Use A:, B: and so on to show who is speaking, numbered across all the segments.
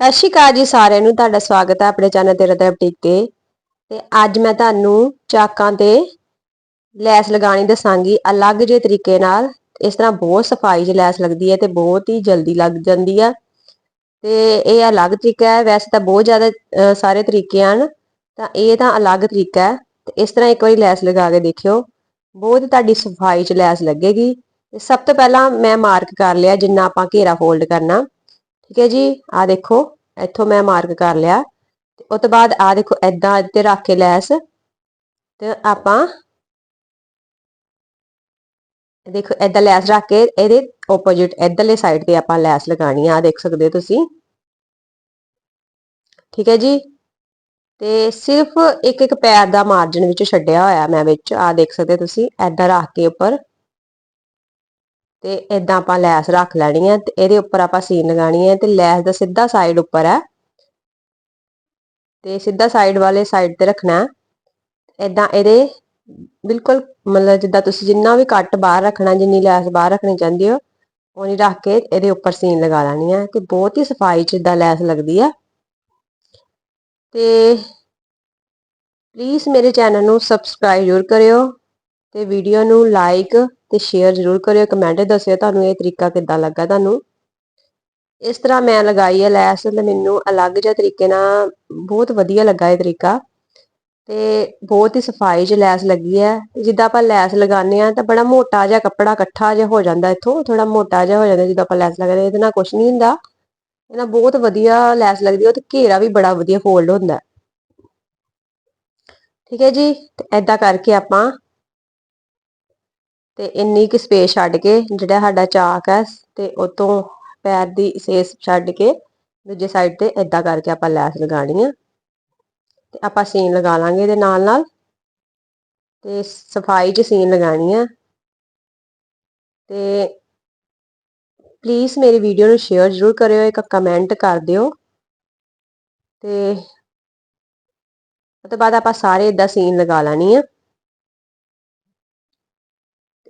A: ਸਤਿ ਸ਼੍ਰੀ ਅਕਾਲ ਜੀ ਸਾਰਿਆਂ ਨੂੰ, ਤੁਹਾਡਾ ਸਵਾਗਤ ਹੈ ਆਪਣੇ ਚੈਨਲ ਤੇ ਰਤਨ ਬੁਟੀਕ ਤੇ। ਤੇ ਅੱਜ ਮੈਂ ਤੁਹਾਨੂੰ ਚਾਕਾਂ ਤੇ ਲੈਸ ਲਗਾਣੀ ਦੱਸਾਂਗੀ ਅਲੱਗ ਜਿਹੇ ਤਰੀਕੇ ਨਾਲ। ਇਸ ਤਰ੍ਹਾਂ ਬਹੁਤ ਸਫ਼ਾਈ 'ਚ ਲੈਸ ਲੱਗਦੀ ਹੈ ਤੇ ਬਹੁਤ ਹੀ ਜਲਦੀ ਲੱਗ ਜਾਂਦੀ ਆ। ਤੇ ਇਹ ਅਲੱਗ ਤਰੀਕਾ ਹੈ। ਵੈਸੇ ਤਾਂ ਬਹੁਤ ਜ਼ਿਆਦਾ ਸਾਰੇ ਤਰੀਕੇ ਹਨ। ਤਾਂ ਇਹ ਤਾਂ ਅਲੱਗ ਤਰੀਕਾ ਹੈ। ਤੇ ਇਸ ਤਰ੍ਹਾਂ ਇੱਕ ਵਾਰੀ ਲੈਸ ਲਗਾ ਕੇ ਦੇਖਿਓ। ਬਹੁਤ ਤੁਹਾਡੀ ਸਫ਼ਾਈ 'ਚ ਲੈਸ ਲੱਗੇਗੀ। ਤੇ ਸਭ ਤੋਂ ਪਹਿਲਾਂ ਮੈਂ ਮਾਰਕ ਕਰ ਲਿਆ ਜਿੰਨਾ ਆਪਾਂ ਘੇਰਾ ਫੋਲਡ ਕਰਨਾ। ਠੀਕ ਹੈ ਜੀ? ਆ ਦੇਖੋ, ਇੱਥੋਂ ਮੈਂ ਮਾਰਕ ਕਰ ਲਿਆ। ਤੇ ਉਸ ਤੋਂ ਬਾਅਦ ਆ ਦੇਖੋ ਐਦਾਂ ਇੱਥੇ ਰੱਖ ਕੇ ਲੈਸ। ਤੇ ਆਪਾਂ ਦੇਖੋ ਐਦਾਂ ਲੈਸ ਰੱਖ ਕੇ ਇਹਦੇ ਆਪੋਜ਼ਿਟ ਇਧਰਲੇ ਸਾਈਡ ਤੇ ਆਪਾਂ ਲੈਸ ਲਗਾਣੀ ਆ। ਦੇਖ ਸਕਦੇ ਹੋ ਤੁਸੀਂ। ਠੀਕ ਹੈ ਜੀ? ਤੇ ਸਿਰਫ ਇੱਕ ਇੱਕ ਪੈਰ ਦਾ ਮਾਰਜਨ ਵਿੱਚ ਛੱਡਿਆ ਹੋਇਆ ਮੈਂ ਵਿੱਚ। ਆ ਦੇਖ ਸਕਦੇ ਤੁਸੀਂ ਐਦਾਂ ਰੱਖ ਕੇ ਉੱਪਰ। ਤੇ ਇਦਾਂ ਆਪਾਂ ਲੈਸ ਰੱਖ ਲੈਣੀ ਹੈ ਤੇ ਇਹਦੇ ਉੱਪਰ ਆਪਾਂ ਸੀਨ ਲਗਾਣੀ ਹੈ ਤੇ ਲੈਸ ਦਾ ਸਿੱਧਾ ਸਾਈਡ ਉੱਪਰ ਹੈ। ਤੇ ਸਿੱਧਾ ਸਾਈਡ ਵਾਲੇ ਸਾਈਡ ਤੇ ਰੱਖਣਾ ਹੈ। ਇਦਾਂ ਇਹਦੇ ਬਿਲਕੁਲ ਮਤਲਬ ਜਿੱਦਾਂ ਤੁਸੀਂ ਜਿੰਨਾ ਵੀ ਕੱਟ ਬਾਹਰ ਰੱਖਣਾ, ਜਿੰਨੀ ਲੈਸ ਬਾਹਰ ਰੱਖਣੀ ਚਾਹੁੰਦੇ ਹੋ ਉਹਨੀ ਰੱਖ ਕੇ ਇਹਦੇ ਉੱਪਰ ਸੀਨ ਲਗਾ ਲੈਣੀ ਹੈ ਤੇ ਬਹੁਤ ਹੀ ਸਫ਼ਾਈ ਚ ਇਦਾਂ ਲੈਸ ਲੱਗਦੀ ਹੈ ਤੇ ਪਲੀਜ਼ ਮੇਰੇ ਚੈਨਲ ਨੂੰ ਸਬਸਕ੍ਰਾਈਬ ਜ਼ਰੂਰ ਕਰਿਓ ਤੇ ਵੀਡੀਓ ਨੂੰ ਲਾਈਕ ਤੇ ਸ਼ੇਅਰ ਜ਼ਰੂਰ ਕਰਿਓ ਕਮੈਂਟ ਦੱਸਿਓ ਤੁਹਾਨੂੰ ਇਹ ਤਰੀਕਾ ਕਿੱਦਾਂ ਲੱਗਾ ਤੁਹਾਨੂੰ। ਇਸ ਤਰ੍ਹਾਂ ਮੈਂ ਲਗਾਈ ਹੈ ਲੈਸ ਤੇ ਮੈਨੂੰ ਅਲੱਗ ਜਿਹਾ ਤਰੀਕੇ ਨਾਲ ਬਹੁਤ ਵਧੀਆ ਲੱਗਾ ਇਹ ਤਰੀਕਾ। ਤੇ ਬਹੁਤ ਹੀ ਸਫ਼ਾਈ 'ਚ ਲੈਸ ਲੱਗੀ ਹੈ। ਜਿੱਦਾਂ ਆਪਾਂ ਲੈਸ ਲਗਾਉਂਦੇ ਆ ਤਾਂ ਬੜਾ ਮੋਟਾ ਜਿਹਾ ਕੱਪੜਾ ਇਕੱਠਾ ਜਿਹਾ ਹੋ ਜਾਂਦਾ ਇੱਥੋਂ ਥੋੜਾ ਮੋਟਾ ਜਿਹਾ ਹੋ ਜਾਂਦਾ ਜਿੱਦਾਂ ਆਪਾਂ ਲੈਸ ਲਗਾਉਂਦੇ ਇਹਦੇ ਨਾਲ ਕੁਝ ਨਹੀਂ ਹੁੰਦਾ। ਇਹਨਾਂ ਬਹੁਤ ਵਧੀਆ ਲੈਸ ਲੱਗਦੀ ਹੈ ਤੇ ਘੇਰਾ ਵੀ ਬੜਾ ਵਧੀਆ ਫੋਲਡ ਹੁੰਦਾ। ਠੀਕ ਹੈ ਜੀ, ਤੇ ਐਦਾਂ ਕਰਕੇ ਆਪਾਂ ਤੇ ਇੰਨੀ ਕਿ ਸਪੇਸ ਛੱਡ ਕੇ ਜਿਹੜਾ ਸਾਡਾ ਚਾਕ ਹੈ ਤੇ ਉਤੋਂ ਪੈਰ ਦੀ ਸੇਸ ਛੱਡ ਕੇ ਦੂਜੇ ਸਾਈਡ ਤੇ ਇਦਾਂ ਕਰਕੇ ਆਪਾਂ ਲੈਸ ਲਗਾਣੀ ਆ। ਤੇ ਆਪਾਂ ਸੀਨ ਲਗਾ ਲਾਂਗੇ ਇਹਦੇ ਨਾਲ ਨਾਲ। ਤੇ ਸਫ਼ਾਈ 'ਚ ਸੀਨ ਲਗਾਣੀ ਆ। ਤੇ ਪਲੀਜ਼ ਮੇਰੀ ਵੀਡੀਓ ਨੂੰ ਸ਼ੇਅਰ ਜ਼ਰੂਰ ਕਰਿਓ, ਇੱਕ ਕਮੈਂਟ ਕਰ ਦਿਓ। ਤੇ ਉਹ ਤੋਂ ਬਾਅਦ ਆਪਾਂ ਸਾਰੇ ਇਦਾਂ ਸੀਨ ਲਗਾ ਲੈਣੀ ਆ।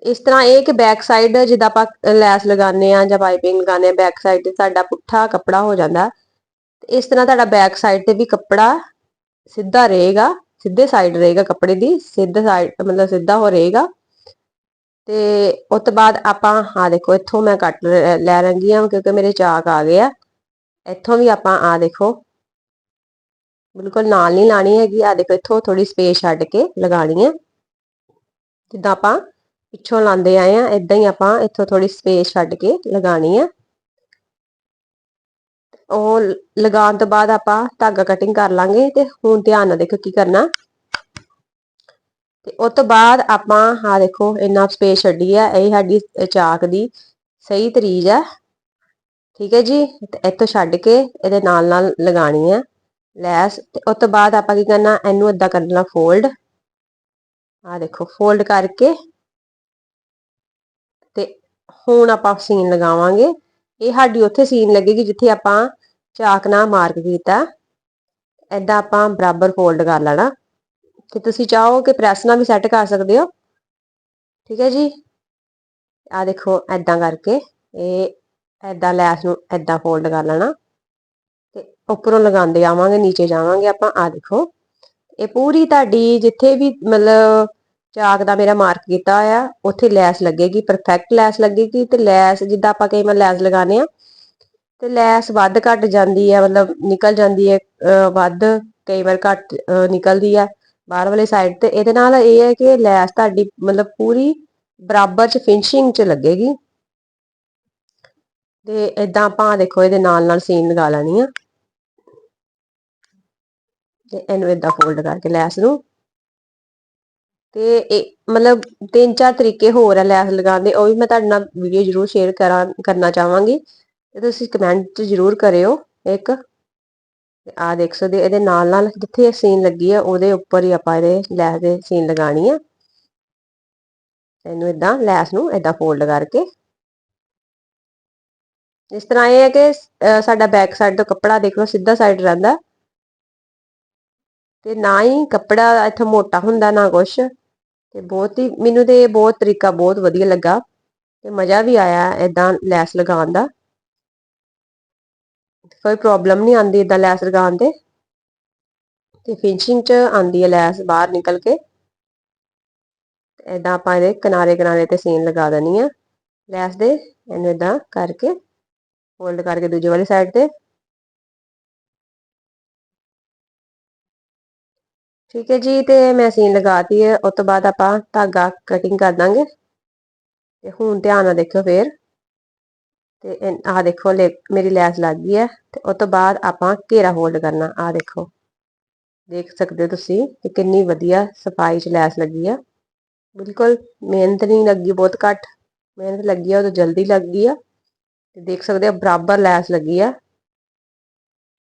A: ਇਸ ਤਰ੍ਹਾਂ ਇਹ ਕਿ ਬੈਕ ਸਾਈਡ ਜਿੱਦਾਂ ਆਪਾਂ ਲੈਸ ਲਗਾਉਂਦੇ ਆ ਜਾਂ ਪਾਈਪਿੰਗ ਲਗਾਉਂਦੇ ਆ ਬੈਕ ਸਾਈਡ ਤੇ ਸਾਡਾ ਪੁੱਠਾ ਕੱਪੜਾ ਹੋ ਜਾਂਦਾ। ਤੇ ਇਸ ਤਰ੍ਹਾਂ ਤੁਹਾਡਾ ਬੈਕ ਸਾਈਡ ਤੇ ਵੀ ਕੱਪੜਾ ਸਿੱਧਾ ਰਹੇਗਾ, ਸਿੱਧੇ ਸਾਈਡ ਰਹੇਗਾ ਕੱਪੜੇ ਦੀ, ਸਿੱਧਾ ਸਾਈਡ ਮਤਲਬ ਸਿੱਧਾ ਹੋ ਰਹੇਗਾ। ਤੇ ਉਸ ਤੋਂ ਬਾਅਦ ਆਪਾਂ ਆ ਦੇਖੋ, ਇੱਥੋਂ ਮੈਂ ਕੱਟ ਲੈ ਰੰਗੀ ਹਾਂ ਕਿਉਂਕਿ ਮੇਰੇ ਚਾਕ ਆ ਗਏ ਆ। ਇੱਥੋਂ ਵੀ ਆਪਾਂ ਆ ਦੇਖੋ, ਬਿਲਕੁਲ ਨਾਲ ਨਹੀਂ ਲਾਣੀ ਹੈਗੀ। ਆ ਦੇਖੋ, ਇੱਥੋਂ ਥੋੜੀ ਸਪੇਸ ਛੱਡ ਕੇ ਲਗਾਣੀ ਹੈ ਜਿੱਦਾਂ ਆਪਾਂ ਪਿੱਛੋਂ ਲਾਉਂਦੇ ਆਏ ਆ ਇਦਾਂ ਹੀ ਆਪਾਂ ਇੱਥੋਂ ਥੋੜੀ ਸਪੇਸ ਛੱਡ ਕੇ ਲਗਾਣੀ ਆ। ਉਹ ਲਗਾਉਣ ਤੋਂ ਬਾਅਦ ਆਪਾਂ ਧਾਗਾ ਕਟਿੰਗ ਕਰ ਲਾਂਗੇ ਤੇ ਹੁਣ ਧਿਆਨ ਨਾਲ ਦੇਖੋ ਕੀ ਕਰਨਾ। ਤੇ ਉਸ ਤੋਂ ਬਾਅਦ ਆਪਾਂ ਆ ਦੇਖੋ ਇੰਨਾ ਸਪੇਸ ਛੱਡੀ ਆ, ਇਹ ਸਾਡੀ ਚਾਕ ਦੀ ਸਹੀ ਤਰੀਜ ਹੈ ਠੀਕ ਹੈ ਜੀ? ਇੱਥੋਂ ਛੱਡ ਕੇ ਇਹਦੇ ਨਾਲ ਨਾਲ ਲਗਾਣੀ ਆ ਲੈਸ। ਤੇ ਉਸ ਤੋਂ ਬਾਅਦ ਆਪਾਂ ਕੀ ਕਰਨਾ, ਇਹਨੂੰ ਇਦਾਂ ਕਰਨਾ ਫੋਲਡ ਆ ਦੇਖੋ ਫੋਲਡ ਕਰਕੇ ਹੁਣ ਆਪਾਂ ਸੀਨ ਲਗਾਵਾਂਗੇ। ਇਹ ਸਾਡੀ ਉੱਥੇ ਸੀਨ ਲੱਗੇਗੀ ਜਿੱਥੇ ਆਪਾਂ ਚਾਕ ਨਾਲ ਮਾਰਕ ਕੀਤਾ। ਐਦਾਂ ਆਪਾਂ ਬਰਾਬਰ ਫੋਲਡ ਕਰ ਲੈਣਾ। ਤੇ ਤੁਸੀਂ ਚਾਹੋ ਕਿ ਪ੍ਰੈਸ ਨਾਲ ਵੀ ਸੈੱਟ ਕਰ ਸਕਦੇ ਹੋ। ਠੀਕ ਹੈ ਜੀ? ਆ ਦੇਖੋ ਐਦਾਂ ਕਰਕੇ ਇਹ ਐਦਾਂ ਲੈਸ ਨੂੰ ਐਦਾਂ ਫੋਲਡ ਕਰ ਲੈਣਾ। ਤੇ ਉੱਪਰੋਂ ਲਗਾਉਂਦੇ ਆਵਾਂਗੇ, ਨੀਚੇ ਜਾਵਾਂਗੇ ਆਪਾਂ। ਆ ਦੇਖੋ, ਇਹ ਪੂਰੀ ਤੁਹਾਡੀ ਜਿੱਥੇ ਵੀ ਮਤਲਬ ਚਾਕ ਦਾ ਮੇਰਾ ਮਾਰਕ ਕੀਤਾ ਹੋਇਆ, ਉੱਥੇ ਲੈਸ ਲੱਗੇਗੀ ਪਰਫੈਕਟ ਲੈਸ ਲੱਗੇਗੀ ਤੇ ਲੈਸ ਜਿੱਦਾਂ ਆਪਾਂ ਕਈ ਵਾਰ ਲੈਸ ਲਗਾਉਂਦੇ ਆ ਤੇ ਲੈਸ ਵੱਧ ਘਟ ਜਾਂਦੀ ਹੈ, ਮਤਲਬ ਨਿਕਲ ਜਾਂਦੀ ਹੈ ਵੱਧ ਕਈ ਵਾਰ ਘਟ ਨਿਕਲਦੀ ਹੈ ਬਾਹਰ ਵਾਲੇ ਸਾਈਡ ਤੇ, ਇਹਦੇ ਨਾਲ ਇਹ ਹੈ ਕਿ ਲੈਸ ਤੁਹਾਡੀ ਮਤਲਬ ਪੂਰੀ ਬਰਾਬਰ ਚ ਫਿਨਿਸ਼ਿੰਗ ਚ ਲੱਗੇਗੀ। ਤੇ ਇਦਾਂ ਆਪਾਂ ਦੇਖੋ ਇਹਦੇ ਨਾਲ ਨਾਲ ਸੀਨ ਲਗਾ ਲੈਣੀ ਆ। ਤੇ ਇਹਨੂੰ ਇਦਾਂ ਫੋਲਡ ਕਰਕੇ ਲੈਸ ਨੂੰ ਤੇ ਇਹ ਮਤਲਬ ਤਿੰਨ ਚਾਰ ਤਰੀਕੇ ਹੋਰ ਆ ਲੈਸ ਲਗਾਉਣ ਦੇ, ਉਹ ਵੀ ਮੈਂ ਤੁਹਾਡੇ ਨਾਲ ਵੀਡੀਓ ਜ਼ਰੂਰ ਸ਼ੇਅਰ ਕਰਾਂ, ਕਰਨਾ ਚਾਹਾਂਗੀ। ਤੇ ਤੁਸੀਂ ਕਮੈਂਟ 'ਚ ਜ਼ਰੂਰ ਕਰਿਓ ਇੱਕ। ਆ ਦੇਖ ਸਕਦੇ ਇਹਦੇ ਨਾਲ ਨਾਲ ਜਿੱਥੇ ਸੀਨ ਲੱਗੀ ਆ, ਉਹਦੇ ਉੱਪਰ ਹੀ ਆਪਾਂ ਇਹਦੇ ਲੈਸ ਦੇ ਸੀਨ ਲਗਾਣੀ ਆ। ਇਹਨੂੰ ਇਦਾਂ ਲੈਸ ਨੂੰ ਇਦਾਂ ਫੋਲਡ ਕਰਕੇ। ਇਸ ਤਰ੍ਹਾਂ ਇਹ ਹੈ ਕਿ ਸਾਡਾ ਬੈਕ ਸਾਈਡ ਤੋਂ ਕੱਪੜਾ ਦੇਖ ਲਓ ਸਿੱਧਾ ਸਾਈਡ ਰਹਿੰਦਾ। ਤੇ ਨਾ ਹੀ ਕੱਪੜਾ ਇੱਥੇ ਮੋਟਾ ਹੁੰਦਾ ਨਾ ਕੁਛ। ਤੇ ਬਹੁਤ ਹੀ, ਮੈਨੂੰ ਤੇ ਇਹ ਬਹੁਤ ਤਰੀਕਾ ਬਹੁਤ ਵਧੀਆ ਲੱਗਾ ਤੇ ਮਜ਼ਾ ਵੀ ਆਇਆ ਇਦਾਂ ਲੈਸ ਲਗਾਉਣ ਦਾ। ਕੋਈ ਪ੍ਰੋਬਲਮ ਨਹੀਂ ਆਂਦੀ ਇਦਾਂ ਲੈਸ ਲਗਾਉਣ ਤੇ। ਤੇ ਫਿਨਿਸ਼ਿੰਗ ਚ ਆਂਦੀ ਹੈ ਲੈਸ ਬਾਹਰ ਨਿਕਲ ਕੇ। ਇਦਾਂ ਆਪਾਂ ਇਹਦੇ ਕਿਨਾਰੇ ਕਿਨਾਰੇ ਤੇ ਸੀਨ ਲਗਾ ਦੇਣੀ ਆ ਲੈਸ ਦੇ, ਇਹਨੂੰ ਇਦਾਂ ਕਰਕੇ ਫੋਲਡ ਕਰਕੇ ਦੂਜੇ ਵਾਲੀ ਸਾਈਡ ਤੇ। ਠੀਕ ਹੈ ਜੀ, ਤੇ ਮੈਂ ਸੀਨ ਲਗਾਤੀ ਹੈ, ਉਸ ਤੋਂ ਬਾਅਦ ਆਪਾਂ ਧਾਗਾ ਕਟਿੰਗ ਕਰ ਦਾਂਗੇ। ਤੇ ਹੁਣ ਧਿਆਨ ਨਾਲ ਦੇਖਿਓ ਫੇਰ। ਤੇ ਆਹ ਦੇਖੋ ਮੇਰੀ ਲੈਸ ਲੱਗ ਗਈ ਹੈ। ਤੇ ਉਸ ਤੋਂ ਬਾਅਦ ਆਪਾਂ ਘੇਰਾ ਹੋਲਡ ਕਰਨਾ, ਆਹ ਦੇਖੋ। ਦੇਖ ਸਕਦੇ ਹੋ ਤੁਸੀਂ ਕਿ ਕਿੰਨੀ ਵਧੀਆ ਸਫ਼ਾਈ 'ਚ ਲੈਸ ਲੱਗੀ ਆ। ਬਿਲਕੁਲ ਮਿਹਨਤ ਨਹੀਂ ਲੱਗੀ ਬਹੁਤ ਘੱਟ। ਮਿਹਨਤ ਲੱਗੀ ਆ ਉਹ ਤਾਂ ਜਲਦੀ ਲੱਗ ਗਈ ਆ। ਤੇ ਦੇਖ ਸਕਦੇ ਹੋ, ਬਰਾਬਰ ਲੈਸ ਲੱਗੀ ਆ।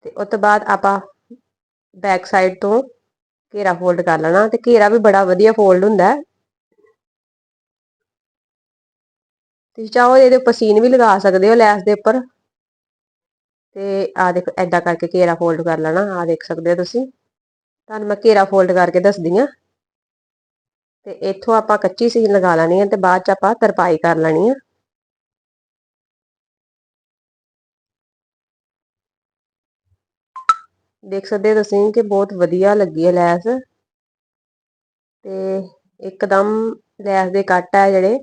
A: ਤੇ ਉਸ ਤੋਂ ਬਾਅਦ ਆਪਾਂ ਬੈਕ ਸਾਈਡ ਤੋਂ ਘੇਰਾ ਫੋਲਡ ਕਰ ਲੈਣਾ ਤੇ ਘੇਰਾ ਵੀ ਬੜਾ ਵਧੀਆ ਫੋਲਡ ਹੁੰਦਾ ਤੁਸੀਂ ਚਾਹੋ ਇਹਦੇ ਉੱਪਰ ਸੀਨ ਵੀ ਲਗਾ ਸਕਦੇ ਹੋ ਲੈਸ ਦੇ ਉੱਪਰ। ਤੇ ਆ ਦੇਖੋ ਐਦਾਂ ਕਰਕੇ ਘੇਰਾ ਫੋਲਡ ਕਰ ਲੈਣਾ ਆ ਦੇਖ ਸਕਦੇ ਹੋ ਤੁਸੀਂ। ਤੁਹਾਨੂੰ ਮੈਂ ਘੇਰਾ ਫੋਲਡ ਕਰਕੇ ਦੱਸਦੀ ਆ ਤੇ ਇੱਥੋਂ ਆਪਾਂ ਕੱਚੀ ਸੀਨ ਲਗਾ ਲੈਣੀ ਹੈ ਤੇ ਬਾਅਦ ਚ ਆਪਾਂ ਤਰਪਾਈ ਕਰ ਲੈਣੀ ਆ ਦੇਖ ਸਕਦੇ ਤੁਸੀਂ ਕਿ ਬਹੁਤ ਵਧੀਆ ਲੱਗੀ ਹੈ ਲੈਸ। ਤੇ ਇੱਕਦਮ ਲੈਸ ਦੇ ਕੱਟ ਆ ਜਿਹੜੇ,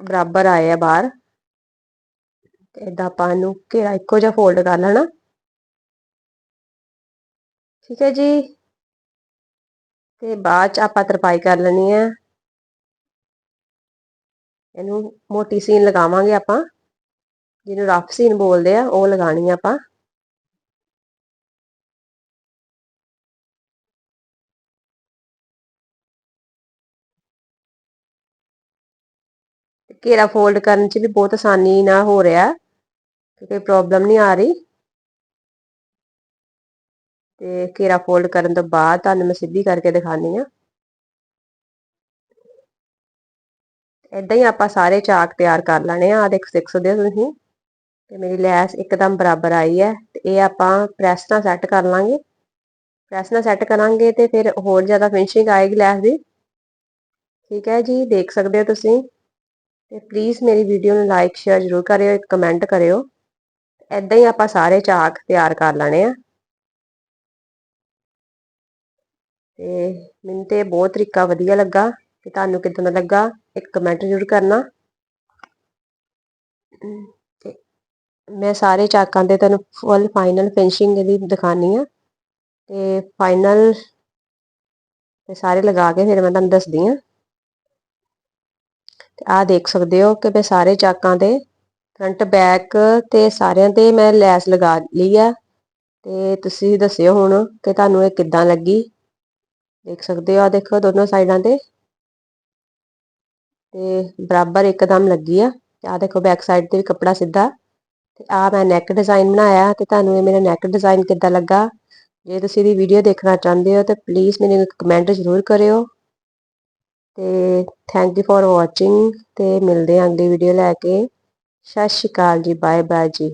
A: ਬਰਾਬਰ ਆਏ ਆ ਬਾਹਰ। ਤੇ ਇਦਾਂ ਆਪਾਂ ਇਹਨੂੰ ਘੇਰਾ ਇੱਕੋ ਜਿਹਾ ਫੋਲਡ ਕਰ ਲੈਣਾ। ਠੀਕ ਹੈ ਜੀ। ਤੇ ਬਾਅਦ ਚ ਆਪਾਂ ਤਰਪਾਈ ਕਰ ਲੈਣੀ ਹੈ। ਇਹਨੂੰ ਮੋਟੀ ਸੀਨ ਲਗਾਵਾਂਗੇ ਆਪਾਂ। ਜਿਹਨੂੰ ਰਫ ਸੀਨ ਬੋਲਦੇ ਆ, ਉਹ ਲਗਾਣੀ ਆ ਆਪਾਂ। ਘੇਰਾ ਫੋਲਡ ਕਰਨ 'ਚ ਵੀ ਬਹੁਤ ਆਸਾਨੀ ਨਾਲ ਹੋ ਰਿਹਾ। ਕੋਈ ਪ੍ਰੋਬਲਮ ਨਹੀਂ ਆ ਰਹੀ। ਤੇ ਘੇਰਾ ਫੋਲਡ ਕਰਨ ਤੋਂ ਬਾਅਦ ਤੁਹਾਨੂੰ ਮੈਂ ਸਿੱਧੀ ਕਰਕੇ ਦਿਖਾਣੀ ਆ ਇਦਾਂ ਹੀ ਆਪਾਂ ਸਾਰੇ ਚਾਕ ਤਿਆਰ ਕਰ ਲੈਣੇ ਆ। ਆ ਦੇਖ ਸਿੱਖ ਸਕਦੇ ਹੋ ਤੁਸੀਂ। ਤੇ ਮੇਰੀ ਲੈਸ ਇੱਕਦਮ ਬਰਾਬਰ ਆਈ ਹੈ। ਤੇ ਇਹ ਆਪਾਂ ਪ੍ਰੈਸ ਨਾਲ ਸੈੱਟ ਕਰ ਲਾਂਗੇ। ਪ੍ਰੈਸ ਨਾਲ ਸੈੱਟ ਕਰਾਂਗੇ ਤੇ ਫਿਰ ਹੋਰ ਜ਼ਿਆਦਾ ਫਿਨਿਸ਼ਿੰਗ ਆਏਗੀ ਲੈਸ ਦੀ। ਠੀਕ ਹੈ ਜੀ, ਦੇਖ ਸਕਦੇ ਹੋ ਤੁਸੀਂ। ਤੇ ਪਲੀਜ਼ ਮੇਰੀ ਵੀਡੀਓ ਨੂੰ ਲਾਈਕ ਸ਼ੇਅਰ ਜ਼ਰੂਰ ਕਰਿਓ, ਇੱਕ ਕਮੈਂਟ ਕਰਿਓ। ਐਦਾਂ ਹੀ ਆਪਾਂ ਸਾਰੇ ਚਾਕ ਤਿਆਰ ਕਰ ਲੈਣੇ ਆ। ਤੇ ਮੈਨੂੰ ਤੇ ਬਹੁਤ ਤਰੀਕਾ ਵਧੀਆ ਲੱਗਾ ਕਿ ਤੁਹਾਨੂੰ ਕਿਦਾਂ ਦਾ ਲੱਗਾ, ਇੱਕ ਕਮੈਂਟ ਜ਼ਰੂਰ ਕਰਨਾ। ਤੇ ਮੈਂ ਸਾਰੇ ਚਾਕਾਂ ਦੇ ਤੁਹਾਨੂੰ ਫੁੱਲ ਫਾਈਨਲ ਫਿਨਿਸ਼ਿੰਗ ਦੀ ਦਿਖਾਣੀ ਆ। ਤੇ ਫਾਈਨਲ ਤੇ ਸਾਰੇ ਲਗਾ ਕੇ ਫਿਰ ਮੈਂ ਤੁਹਾਨੂੰ ਦੱਸਦੀ ਆ। ਤੇ ਆਹ ਦੇਖ ਸਕਦੇ ਹੋ ਕਿ ਮੈਂ ਸਾਰੇ ਚਾਕਾਂ ਦੇ ਫਰੰਟ ਬੈਕ ਤੇ ਸਾਰਿਆਂ ਤੇ ਮੈਂ ਲੈਸ ਲਗਾ ਲਈ ਆ। ਤੇ ਤੁਸੀਂ ਦੱਸਿਓ ਹੁਣ ਕਿ ਤੁਹਾਨੂੰ ਇਹ ਕਿੱਦਾਂ ਲੱਗੀ? ਦੇਖ ਸਕਦੇ ਹੋ, ਆ ਦੇਖੋ ਦੋਨੋਂ ਸਾਈਡਾਂ ਤੇ। ਤੇ ਬਰਾਬਰ ਇੱਕਦਮ ਲੱਗੀ ਆ। ਆ ਦੇਖੋ ਬੈਕ ਸਾਈਡ ਤੇ ਵੀ ਕੱਪੜਾ ਸਿੱਧਾ। ਤੇ ਆ ਮੈਂ ਨੈਕ ਡਿਜ਼ਾਈਨ ਬਣਾਇਆ ਤੇ ਤੁਹਾਨੂੰ ਇਹ ਮੇਰਾ ਨੈਕ ਡਿਜ਼ਾਈਨ ਕਿੱਦਾਂ ਲੱਗਾ? ਜੇ ਤੁਸੀਂ ਇਹਦੀ ਵੀਡੀਓ ਦੇਖਣਾ ਚਾਹੁੰਦੇ ਹੋ ਤਾਂ ਪਲੀਜ਼ ਮੈਨੂੰ ਇੱਕ ਕਮੈਂਟ ਜ਼ਰੂਰ ਕਰਿਓ। ਤੇ ਥੈਂਕ ਯੂ ਫॉर ਵਾਚਿੰਗ ਤੇ ਮਿਲਦੇ ਆਂ ਅਗਲੀ ਵੀਡੀਓ ਲੈ ਕੇ। ਸਤਿ ਸ਼੍ਰੀ ਅਕਾਲ ਜੀ ਬਾਏ ਬਾਏ ਜੀ।